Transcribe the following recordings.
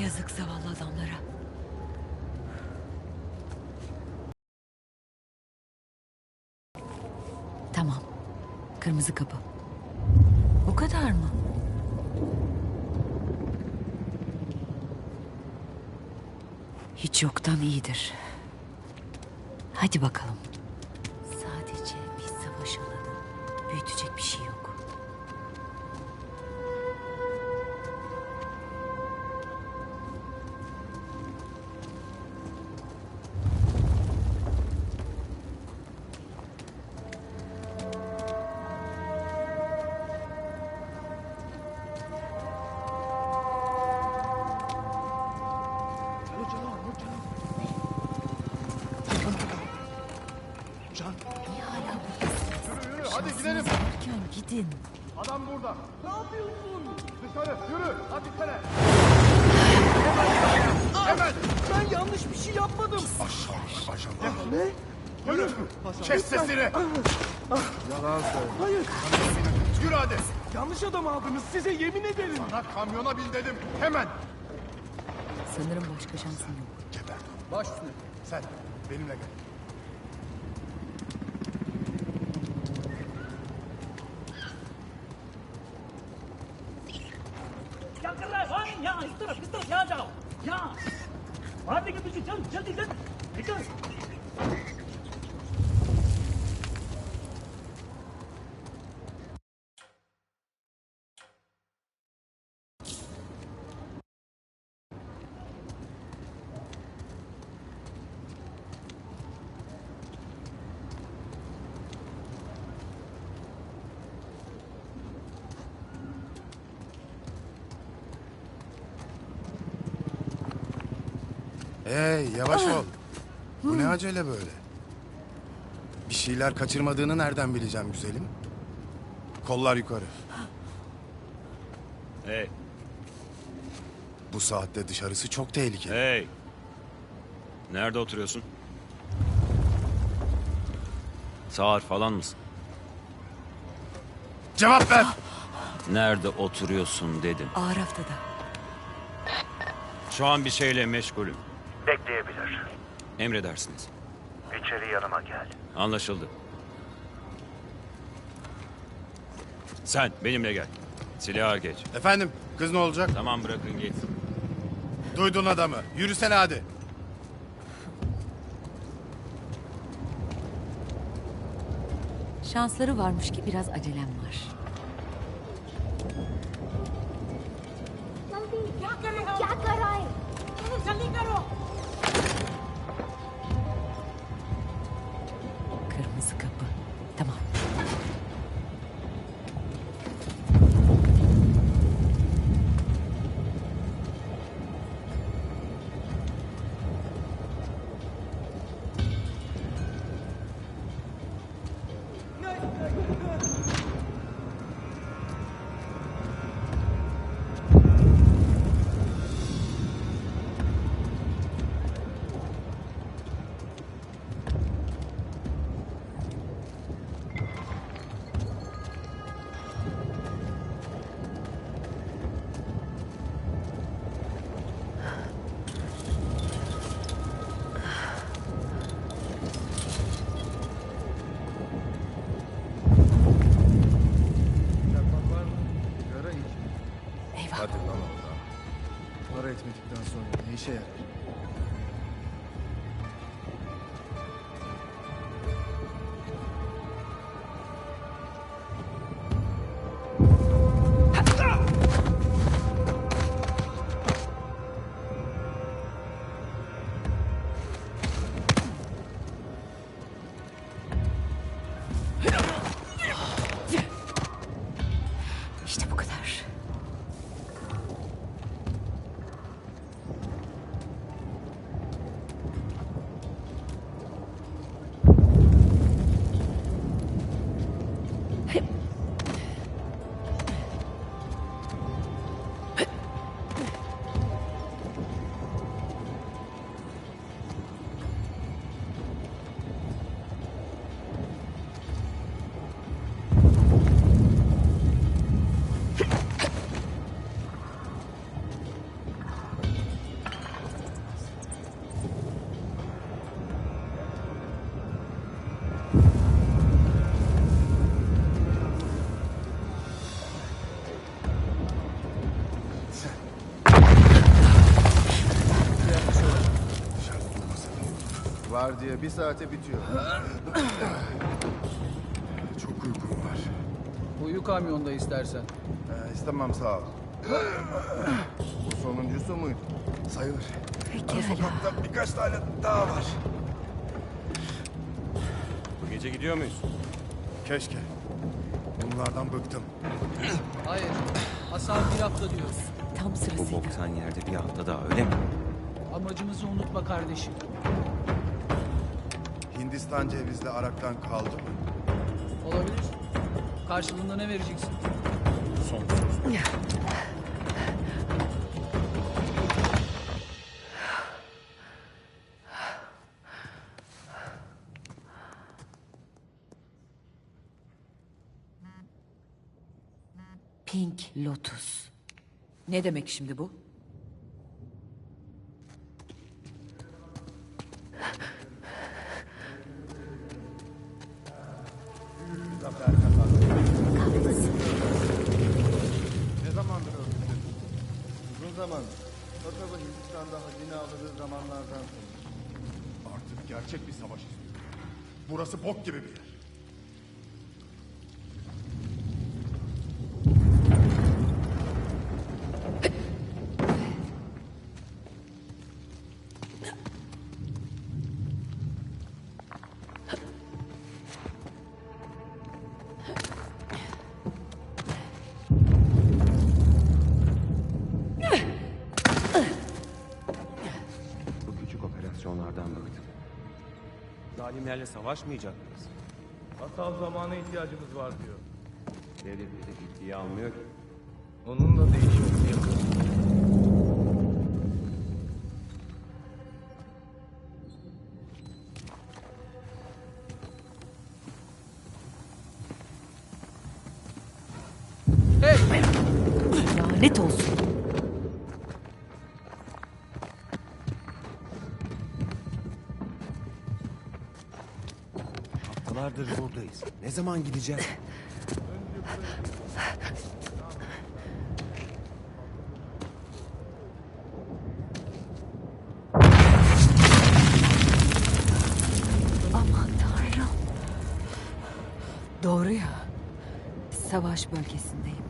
Yazık zavallı adamlara. Tamam. Kırmızı kapı. Bu kadar mı? Hiç yoktan iyidir. Hadi bakalım. Sadece bir savaş alanı. Büyütecek bir şey yok. Gidelim. Erken gidin. Adam burada. Ne yapıyorsun? Dışarı yürü. Hadi sene. Hemen. Ben yanlış bir şey yapmadım. Aşağı aşağı. Ne? Yürü. Kes sesini. Yalan söyle. Hayır, Yürü hadi. yanlış adam aldınız. Size yemin ederim. Sana kamyona bin dedim. Hemen. Sanırım başka şansım yok. Geber. Baş üstüne. Sen benimle gel. यहाँ इस तरफ़ इस तरफ़, यहाँ जाओ। यहाँ। मारने के पीछे चल जल्दी जल्दी। निकल। Hey yavaş ol. Bu ne acele böyle? Bir şeyler kaçırmadığını nereden bileceğim güzelim? Kollar yukarı. Hey, Bu saatte dışarısı çok tehlikeli. hey. Nerede oturuyorsun? Sağır falan mısın? Cevap ver! Nerede oturuyorsun dedim. Ağır haftada. Şu an bir şeyle meşgulüm. Bekleyebilir. Emredersiniz. İçeri yanıma gel. Anlaşıldı. Sen benimle gel. Silahı geç. Efendim kız ne olacak? Tamam bırakın git. Duydun adamı. Yürüsene hadi. Şansları varmış ki biraz acelem var. 你的所有的一切 Vardiya bir saate bitiyor. Çok uykum var. Uyu kamyonda istersen. Ee, istemem sağ ol. Bu sonuncusu muydu? Sayılır. Pekala. Sokakta birkaç tane daha var. Bu gece gidiyor muyuz? Keşke. Bunlardan bıktım. Hayır. Hasan bir hafta diyor. Tam Bu sırasıyla. boktan yerde bir hafta daha öyle mi? Amacımızı unutma kardeşim. Hindistan cevizli araktan kaldı mı? Olabilir. Karşılığında ne vereceksin? Sonsuz. Pink Lotus. Ne demek şimdi bu? Ne zamandır örgütledin? Uzun zamandır. Kasaba Hindistan'da hazine aldığı zamanlardan sonra. Artık gerçek bir savaş istiyorum. Burası bok gibi bir yer. Operasyonlardan bıktım. Zalimlerle savaşmayacak mıyız? Asal zamana ihtiyacımız var diyor. Biri biri ciddiye almıyor ki. Onunla değişmesi yakın. Hey! Lanet olsun. Haftalardır buradayız. Ne zaman gideceğiz? Aman tanrım. Doğru ya. Savaş bölgesindeyim.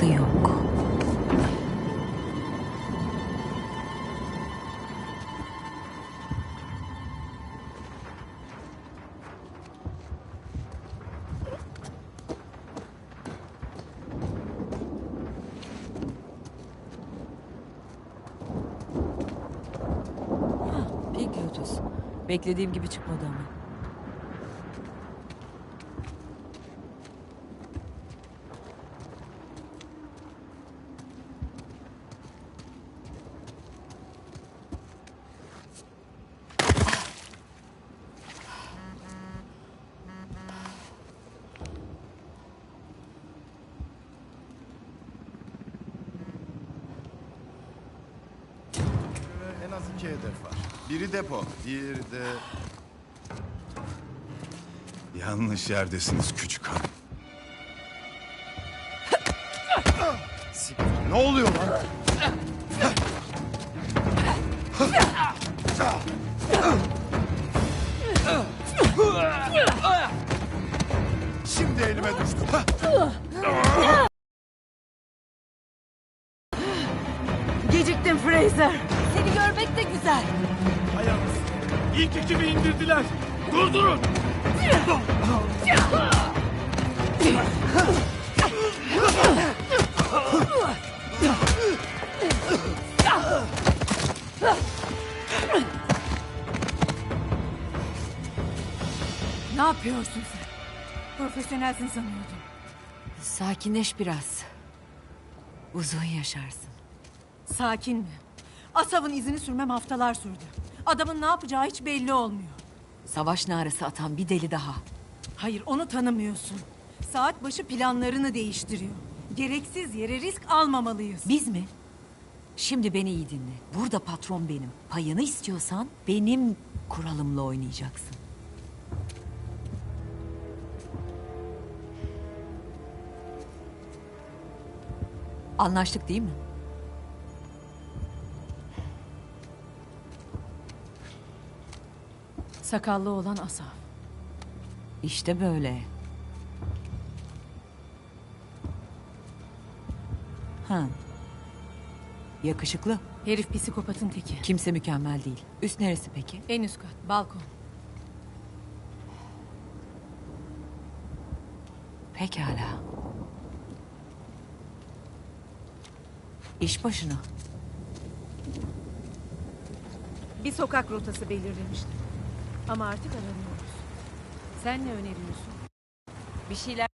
Hiç şakası yok. Beklediğim gibi çıkmadı ama. En az iki hedef var. Biri depo, diğeri de... Yanlış yerdesiniz küçük hanım. Ne oluyor lan? Şimdi elime düştü. Geciktin Fraser. Görmek de güzel. İlk ekibi indirdiler. Durdurun. Ne yapıyorsun sen? Profesyonelsin sanıyordum. Sakinleş biraz. Uzun yaşarsın. Sakin mi? Asav'ın izini sürmem haftalar sürdü. Adamın ne yapacağı hiç belli olmuyor. Savaş narası atan bir deli daha. Hayır onu tanımıyorsun. Saat başı planlarını değiştiriyor. Gereksiz yere risk almamalıyız. Biz mi? Şimdi beni iyi dinle. Burada patron benim. Payını istiyorsan benim kuralımla oynayacaksın. Anlaştık değil mi? Sakallı olan Asav. İşte böyle. Ha. Yakışıklı. Herif psikopatın teki. Kimse mükemmel değil. Üst neresi peki? En üst kat, balkon. Pekala. İş başına. Bir sokak rotası belirlemiştim. Ama artık aranıyoruz. Sen ne öneriyorsun? Bir şeyler